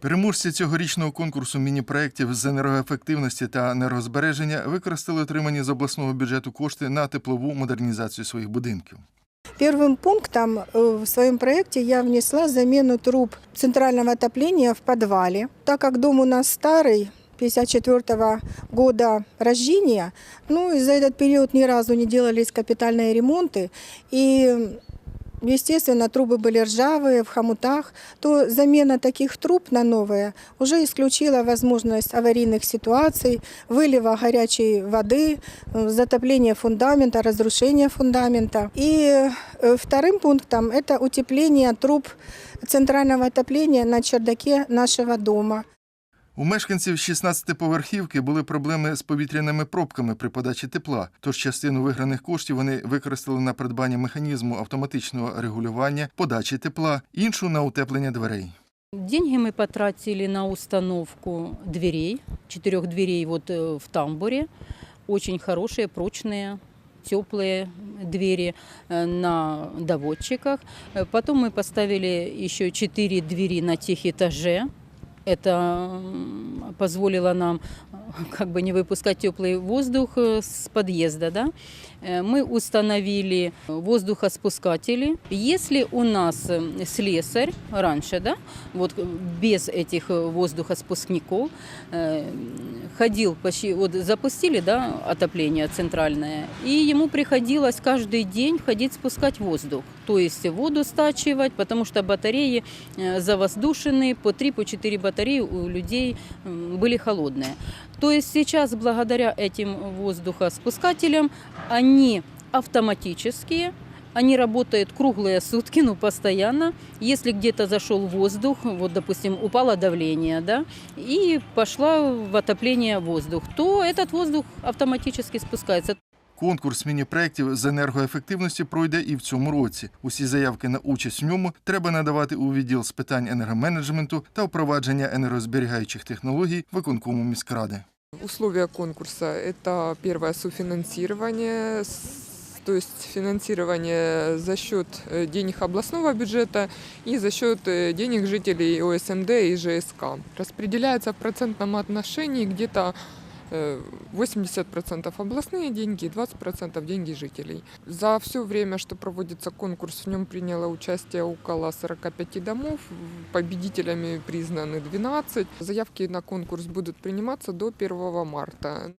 Переможці цьогорічного конкурсу міні-проєктів з енергоефективності та енергозбереження використали отримані з обласного бюджету кошти на теплову модернізацію своїх будинків. Первым пунктом э, в своем проекте я внесла замену труб центрального отопления в подвале. Так как дом у нас старый, 54 года рождения, ну и за этот период ни разу не делались капитальные ремонты, и Естественно, трубы были ржавые, в хомутах, то замена таких труб на новые уже исключила возможность аварийных ситуаций, вылива горячей воды, э, затопления фундамента, разрушения фундамента. И э, вторым пунктом это утепление труб центрального отопления на чердаке нашего дома. У мешканців 16-поверхівки були проблеми з повітряними пробками при подачі тепла, тож частину виграних коштів вони використали на придбання механізму автоматичного регулювання подачі тепла, іншу на утеплення дверей. Деньги мы потратили на установку дверей, четырех дверей вот э, в тамбуре. Очень хорошие, прочные, теплые двери э, на доводчиках. Э, Потом мы поставили еще четыре двери на техэтаже. Это позволило нам э, как бы не выпускать теплый воздух э, с подъезда. Да? Э, Мы установили воздухоспускатели. Если у нас слесарь раньше, да, вот без этих воздухоспускников, ходил почти, вот запустили, да, отопление центральное, и ему приходилось каждый день ходить спускать воздух, то есть воду стачивать, потому что батареи завоздушены, по 3-4 батареи у людей были холодные. То есть сейчас благодаря этим воздухоспускателям они автоматические, они работают круглые сутки, ну, постоянно. Если где-то зашел воздух, вот, допустим, упало давление, да, и пошла в отопление воздух, то этот воздух автоматически спускается. Конкурс міні-проєктів з енергоефективності пройде і в цьому році. Усі заявки на участь в ньому треба надавати у відділ з питань енергоменеджменту та впровадження енергозберігаючих технологій виконкому міськради. Условия конкурса – это первое софинансирование, с- то есть финансирование за счет э, денег областного бюджета и за счет э, денег жителей ОСМД и ЖСК. Распределяется в процентном отношении где-то э, 80% областные деньги и 20% деньги жителей. За все время, что проводится конкурс, в нем приняло участие около 45 домов. Победителями признаны 12. Заявки на конкурс будут приниматься до 1 марта.